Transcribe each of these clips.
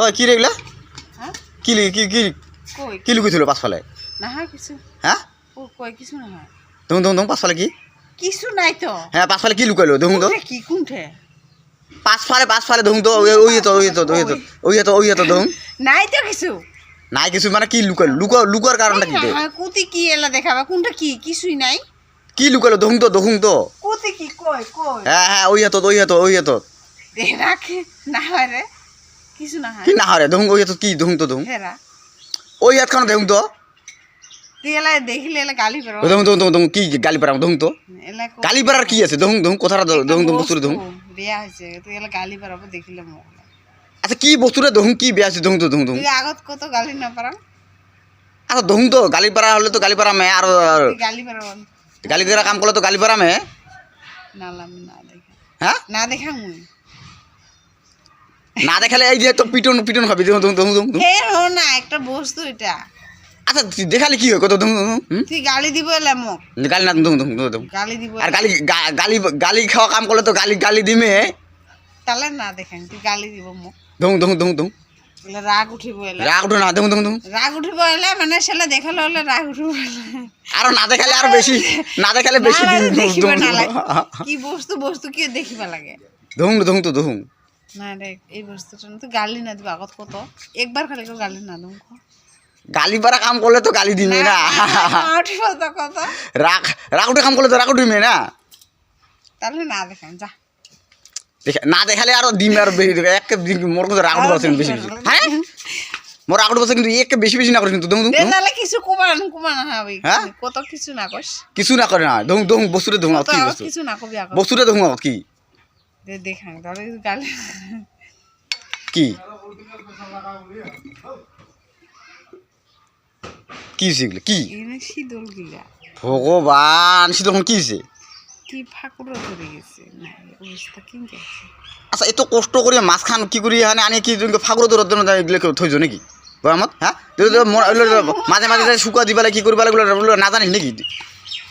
ও কি রে এগুলা হ্যাঁ কি কি কি কি লুকিয়ে থলো পাঁচফালে না হয় কিছু হ্যাঁ ও কই কিছু না হয় দেখুন দেখুন দেখুন কি কিছু নাই তো হ্যাঁ কি লুকাইলো দেখুন তো কি কোনঠে পাঁচফালে পাঁচফালে দেখুন তো ওই তো ওই তো ওই তো ওই তো ওই তো দেখুন নাই তো কিছু নাই কিছু মানে কি লুকাইলো লুকা লুকার কারণটা কি কুতি কি এলা দেখাবা কোনটা কি কিছুই নাই কি লুকাইলো দেখুন তো দেখুন তো কুতি কি কই কই হ্যাঁ হ্যাঁ ওই তো ওই তো ওই তো দে না হয় রে কিছু না হয়। কি না হারে ওই তো কি দেখুন তো দেখুন হেরা। ওই হাত খানো দেখুন তো এলা দেখিলে এলা গালি দেখুন দেখুন দেখুন দেখুন কি গালি পারাম দেখুন তো? গালি পারার কি আছে? দেখুন দেখুন কথাটা দেখুন একটা বস্তুটা দেখুন বিয়া হয়েছে। তুই এলা গালি বেরাবো দেখিলে মোক আচ্ছা কি বস্তুটা দেখুন কি বেয়া আছে? দেখুন তো দেখুন দেখুন আগত কত গালি না পারাম আচ্ছা তো গালি পারা হলে তো গালি পারামে আর গালি করা কাম করলে তো গালি পারামে না না দেখা। হ্যাঁ? না দেখা মুই। না দেখালে এই যে তো পিটন পিটন হবে দেখুন দেখুন দেখুন না একটা বস্তু এটা আচ্ছা তুই দেখালে কি হয় কত দেখুন দেখুন তুই গালি দিব এলা মোক গালি না দেখুন দেখুন দেখুন গালি দিব আর গালি গালি গালি খাওয়া কাম করলে তো গালি গালি দিমে তাহলে না দেখেন তুই গালি দিব মোক দেখুন দেখুন দেখুন এলা রাগ উঠিব এলা রাগ উঠে না দেখুন দেখুন দেখুন রাগ উঠিব এলা মানে সেলা দেখালে হলে রাগ উঠিব। আর না দেখালে আর বেশি না দেখালে বেশি। কি বস্তু বস্তু কি দেখিবা লাগে দেখুন দেখুন তো দেখুন না রে এই বস্তুটা তুই গালি না দিব আগত কত? একবার খালি কেউ গালি না দিব গালি পারা কাম করলে তো গালি দিমে না। তো রাগ রাগ উঠে কাম করলে তো রাগ উঠিমে না। তাহলে না যা। না দেখালে আরও ডিম আরও বেশি দেখে এক মোর কিন্তু রাগ উঠে পারছেন বেশি বেশি। হ্যাঁ? মোর পারছে কিন্তু এক বেশি বেশি না করে কিন্তু দেখুন দে তাহলে কিছু কুমার কুমার না হবে। হ্যাঁ? কত কিছু না কস কিছু না করে না দেখুন কত কি বস্তু? কিছু না কবি দেখুন কি? দেখান তাহলে গালি কি? কি হয়েছে কি? শীতল গিলা ভগবান সে কি হয়েছে কি ফাঁকুড়া ধরে গেছে? না অবস্থা কিনতে আচ্ছা এত কষ্ট করে মাছ খান কি করি আনি কি তুমি ফাগুর দূর জন্য এগুলো কেউ থইছো নাকি? গরমত হ্যাঁ? মাঝে মাঝে শুকা দিবা কি করবা লাগে ওগুলো- ওগুলো না জানিস নাকি?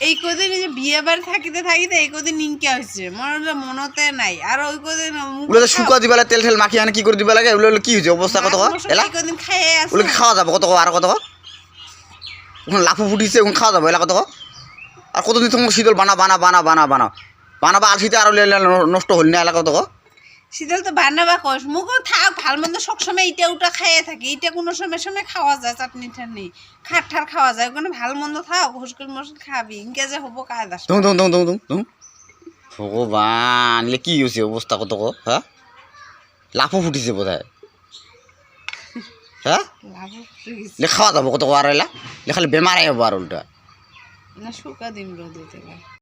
এই কদিন যে বিয়ে বাড়ি থাকিতে থাকিতে এই কদিন নিনকে হয়েছে মনে হলো মনতে নাই। আর ওই কদিন ওগুলো শুকা দিবা তেল ঠেল মাখি আনে কি করে দিবা লাগে? ওগুলো কি হয়েছে অবস্থা কত এলা? এই কদিন খাইয়ে আছে। ওগুলো খাওয়া যাবে কত আর কত ওখানে লাফু ফুটিছে ওখানে খাওয়া যাবে এলা কত আর কতদিন তোমার শীতল বানা বানা বানা বানা বানা বানাবা আর শীতে আর নষ্ট হল না এলাকা কত শীতল তো বানাবা কস মুখ থাক ভালো মন্দ সবসময় ইটা উটা খাইয়ে থাকি। ইটা কোনো সময় সময় খাওয়া যায় চাটনি টাটনি। খাট ঠার খাওয়া যায় ওখানে ভালো মন্দ থাক হুসকুল মুসকুল খাবি। ইনকে যে হব কায়দা ধুম ধুম ধুম ধুম ধুম ভগবান এলে কি হয়েছে অবস্থা কত হ্যাঁ লাফু ফুটিছে বোধ হয় হ্যাঁ লে খাওয়া যাব কত আর এলা? লে খালি বেমার হব আর উল্টা। না শুকা দিন রোদ